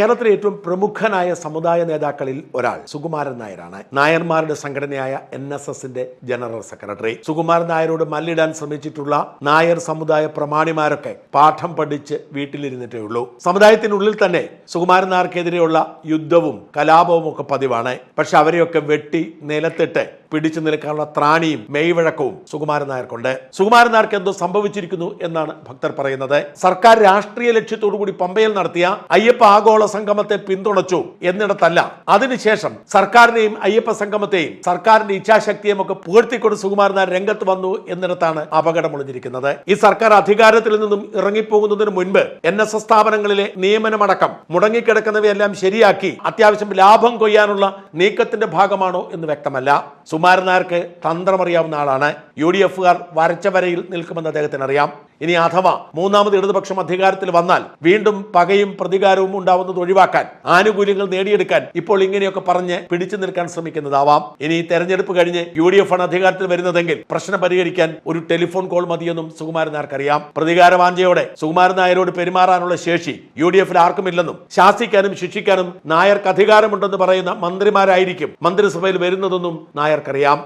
കേരളത്തിലെ ഏറ്റവും പ്രമുഖനായ സമുദായ നേതാക്കളിൽ ഒരാൾ സുകുമാരൻ നായരാണ്. നായർമാരുടെ സംഘടനയായ എൻ എസ് എസിന്റെ ജനറൽ സെക്രട്ടറി. സുകുമാരൻ നായരോട് മല്ലിടാൻ ശ്രമിച്ചിട്ടുള്ള നായർ സമുദായ പ്രമാണിമാരൊക്കെ പാഠം പഠിച്ച് വീട്ടിലിരുന്നിട്ടേ ഉള്ളൂ. സമുദായത്തിനുള്ളിൽ തന്നെ സുകുമാരൻ നായർക്കെതിരെയുള്ള യുദ്ധവും കലാപവും ഒക്കെ പതിവാണ്. പക്ഷെ അവരെയൊക്കെ വെട്ടി നിലത്തിട്ട് പിടിച്ചു നിൽക്കാനുള്ള ത്രാണിയും മെയ്വഴക്കവും സുകുമാരൻ നായർക്കുണ്ട്. സുകുമാരൻ നായർക്ക് എന്തോ സംഭവിച്ചിരിക്കുന്നു എന്നാണ് ഭക്തർ പറയുന്നത്. സർക്കാർ രാഷ്ട്രീയ ലക്ഷ്യത്തോടു കൂടി പമ്പയിൽ നടത്തിയ അയ്യപ്പ ആഗോള സംഗമത്തെ പിന്തുണച്ചു എന്നിടത്തല്ല. അതിനുശേഷം സർക്കാരിനെയും അയ്യപ്പ സംഗമത്തെയും സർക്കാരിന്റെ ഇച്ഛാശക്തിയും ഒക്കെ പുകഴ്ത്തിക്കൊണ്ട് സുകുമാരൻ നായർ രംഗത്ത് വന്നു എന്നിടത്താണ് അപകടം ഒളിഞ്ഞിരിക്കുന്നത്. ഈ സർക്കാർ അധികാരത്തിൽ നിന്നും ഇറങ്ങിപ്പോകുന്നതിന് മുൻപ് എൻ എസ് എസ് സ്ഥാപനങ്ങളിലെ നിയമനമടക്കം മുടങ്ങിക്കിടക്കുന്നവയെല്ലാം ശരിയാക്കി അത്യാവശ്യം ലാഭം കൊയ്യാനുള്ള നീക്കത്തിന്റെ ഭാഗമാണോ എന്ന് വ്യക്തമല്ല. സുമാരനാർക്ക് തന്ത്രമറിയാവുന്ന ആളാണ്. യു ഡി എഫുകാർ വരച്ച വരയിൽ നിൽക്കുമെന്ന് അദ്ദേഹത്തിന് അറിയാം ഇനി അഥവാ മൂന്നാമത് ഇടതുപക്ഷം അധികാരത്തിൽ വന്നാൽ വീണ്ടും പകയും പ്രതികാരവും ഉണ്ടാവുന്നത് ഒഴിവാക്കാൻ ആനുകൂല്യങ്ങൾ നേടിയെടുക്കാൻ ഇപ്പോൾ ഇങ്ങനെയൊക്കെ പറഞ്ഞ് പിടിച്ചു നിൽക്കാൻ ശ്രമിക്കുന്നതാവാം. ഇനി തെരഞ്ഞെടുപ്പ് കഴിഞ്ഞ് യു ഡി എഫ് ആണ് അധികാരത്തിൽ വരുന്നതെങ്കിൽ പ്രശ്നം പരിഹരിക്കാൻ ഒരു ടെലിഫോൺ കോൾ മതിയെന്നും സുകുമാരൻ നായർക്കറിയാം. പ്രതികാരവാഞ്ചയോടെ സുകുമാരൻ നായരോട് പെരുമാറാനുള്ള ശേഷി യു ഡി എഫിൽ ആർക്കുമില്ലെന്നും ശാസിക്കാനും ശിക്ഷിക്കാനും നായർക്ക് അധികാരമുണ്ടെന്ന് പറയുന്ന മന്ത്രിമാരായിരിക്കും മന്ത്രിസഭയിൽ വരുന്നതെന്നും നായർക്കറിയാം.